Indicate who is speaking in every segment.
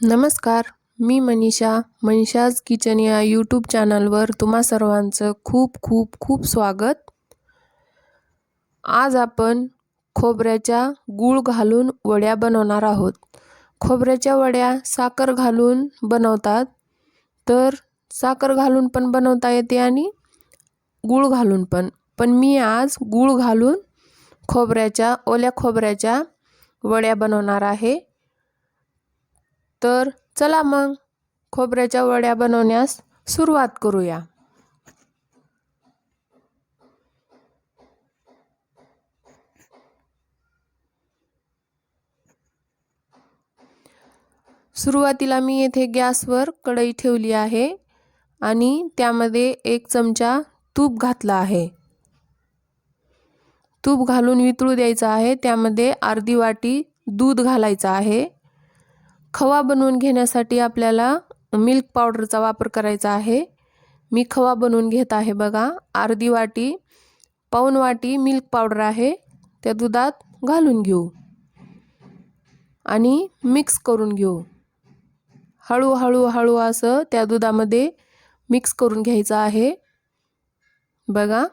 Speaker 1: नमस्कार मी मनीषा मनीषाज किचन या यूट्यूब चॅनलवर तुम्हा सर्वांचं खूप खूप खूप स्वागत. आज आपण खोबऱ्याच्या गूळ घालून वड्या बनवणार आहोत. खोबऱ्याच्या वड्या साखर घालून बनवतात तर साखर घालून पण बनवता येते आणि गूळ घालून पण. पण मी आज गूळ घालून खोबऱ्याच्या ओल्या खोबऱ्याच्या वड्या बनवणार आहे. तर चला मग खोबऱ्याच्या वड्या बनवण्यास सुरुवात करूया. सुरुवातीला मी येथे गॅसवर कढई ठेवली आहे आणि त्यामध्ये एक चमचा तूप घातला आहे. तूप घालून वितळू द्यायचं आहे. त्यामध्ये अर्धी वाटी दूध घालायचं आहे. खवा बनवून घेण्यासाठी आपल्याला मिल्क पावडरचा वापर करायचा आहे. मी खवा बनवून घेत आहे बघा. अर्धी वाटी पाऊन वाटी मिल्क पावडर आहे. त्या दुधात घालून घेऊ. आणि मिक्स करून घेऊ. हळूहळू हळू असं त्या दुधामध्ये मिक्स करून घ्यायचं आहे. बघा.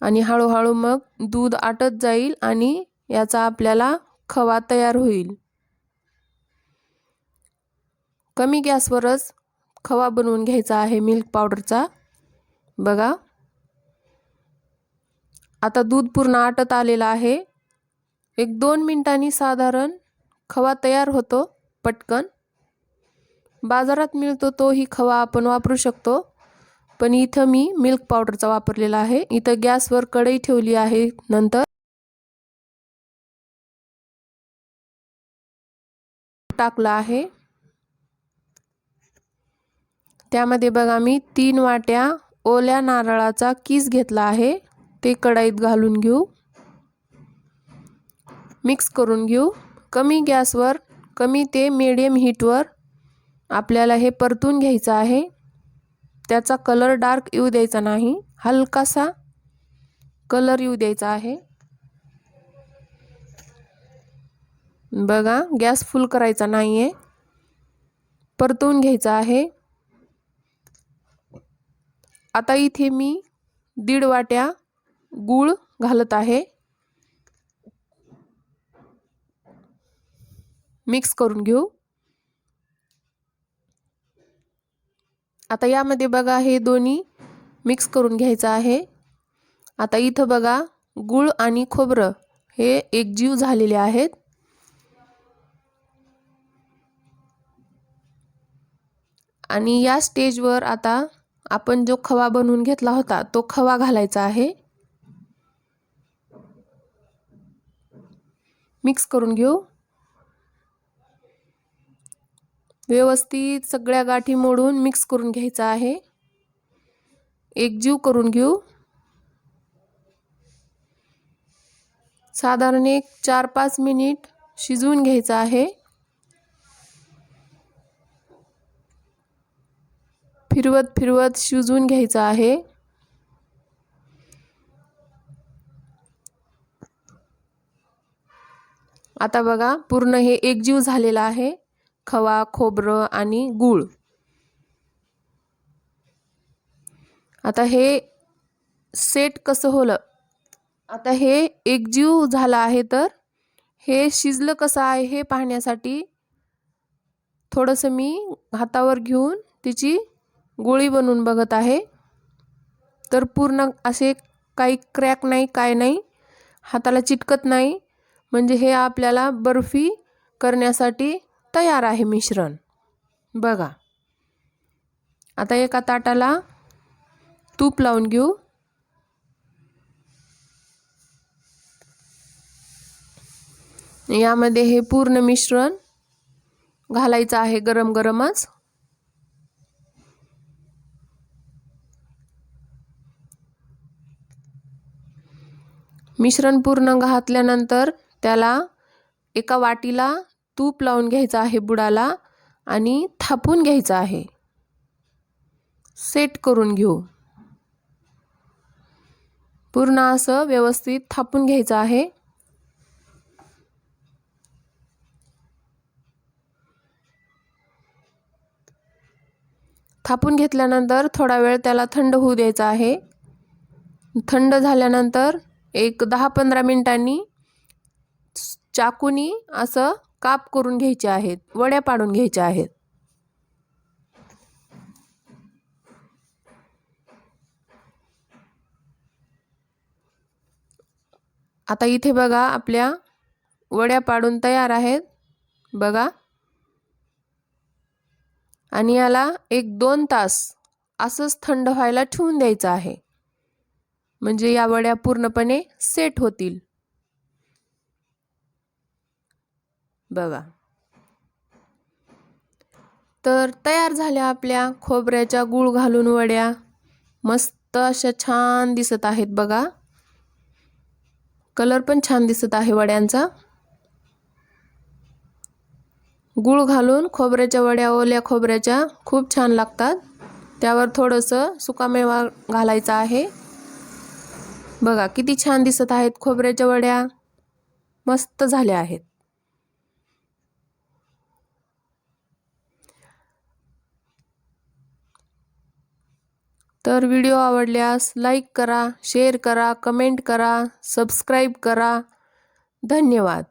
Speaker 1: आणि हळूहळू मग दूध आटत जाईल आणि याचा आपल्याला खवा तयार होईल. कमी गॅसवरच खवा बनवून घ्यायचा आहे मिल्क पावडरचा बघा. आता दूध पूर्ण आटत आलेलं आहे. एक दोन मिनटांनी साधारण खवा तयार होतो पटकन. बाजारात मिळतो तोही खवा आपण वापरू शकतो. पण इथं मी मिल्क पावडरचा वापरलेला आहे. इथं गॅसवर कढई ठेवली आहे नंतर. टाकला आहे. त्यामध्ये बघा मी तीन वाट्या ओल्या नारळाचा किस घेतला आहे. ते कढईत घालून घेऊ. मिक्स करून घेऊ. कमी गॅसवर कमी ते मिडियम हीटवर आपल्याला हे परतून घ्यायचं आहे. त्याचा कलर डार्क येऊ द्यायचा नाही. हलकासा कलर येऊ द्यायचा आहे. बघा गॅस फुल करायचा नाही आहे परतून घ्यायचा आहे. आता इथे मी दीड वाट्या गूळ घालत आहे. मिक्स करून घेऊ. आता यामध्ये बघा हे दोन्ही मिक्स करून घ्यायचं आहे. आता इथं बघा गूळ आणि खोबरं हे एकजीव झालेले आहेत. आणि या स्टेजवर आता आपण जो खवा बनवून घेतला होता तो खवा घालायचा आहे. मिक्स करून घेऊ. व्यवस्थित सगळ्या गाठी मोडून मिक्स करून घ्यायचा आहे. एकजीव करून घेऊ. साधारण एक चार पाच मिनिट शिजवून घ्यायचं आहे. फिरवत फिरवत शिजवून घ्यायचं आहे. आता बघा पूर्ण हे एकजीव झालेलं आहे. खवा खोबरं आणि गूळ. आता हे सेट कसं होलं? आता हे एकजीव झालं आहे तर हे शिजलं कसं आहे हे पाहण्यासाठी थोडंसं मी हातावर घेऊन तिची गोळी बनवून बघत आहे. तर पूर्ण असे काही क्रॅक नाही काय नाही. हाताला चिटकत नाही. म्हणजे हे आपल्याला बर्फी करण्यासाठी तयार आहे मिश्रण. बघा. आता एका ताटाला तूप लावून घेऊ. यामध्ये हे पूर्ण मिश्रण घालायचं आहे गरम गरमच मिश्रण पूर्ण घातल्यानंतर त्याला एका वाटीला तूप लावून घ्यायचं आहे बुडाला आणि थापून घ्यायचं आहे. सेट करून घेऊ. पूर्ण असं व्यवस्थित थापून घ्यायचं आहे. थापून घेतल्यानंतर थोडा वेळ त्याला थंड होऊ द्यायचा आहे. थंड झाल्यानंतर एक दहा पंधरा मिनिटांनी चाकूनी असं काप करून घ्यायचे आहेत वड्या पाडून घ्यायच्या आहेत. आता इथे बघा आपल्या वड्या पाडून तयार आहेत. बघा. आणि याला एक दोन तास असंच थंड व्हायला ठेवून द्यायचं आहे. म्हणजे या वड्या पूर्णपणे सेट होतील. बघा. तर तयार झाल्या आपल्या खोबऱ्याच्या गूळ घालून वड्या. मस्त अशा छान दिसत आहेत बघा. कलर पण छान दिसत आहे वड्यांचा. गूळ घालून खोबऱ्याच्या वड्या ओल्या खोबऱ्याच्या खूप छान लागतात. त्यावर थोडंसं सुकामेवा घालायचा आहे. बघा किती छान दिसत आहेत खोबऱ्याच्या वड्या. मस्त झाल्या आहेत. तर व्हिडिओ आवडल्यास लाईक करा शेअर करा कमेंट करा सबस्क्राईब करा. धन्यवाद.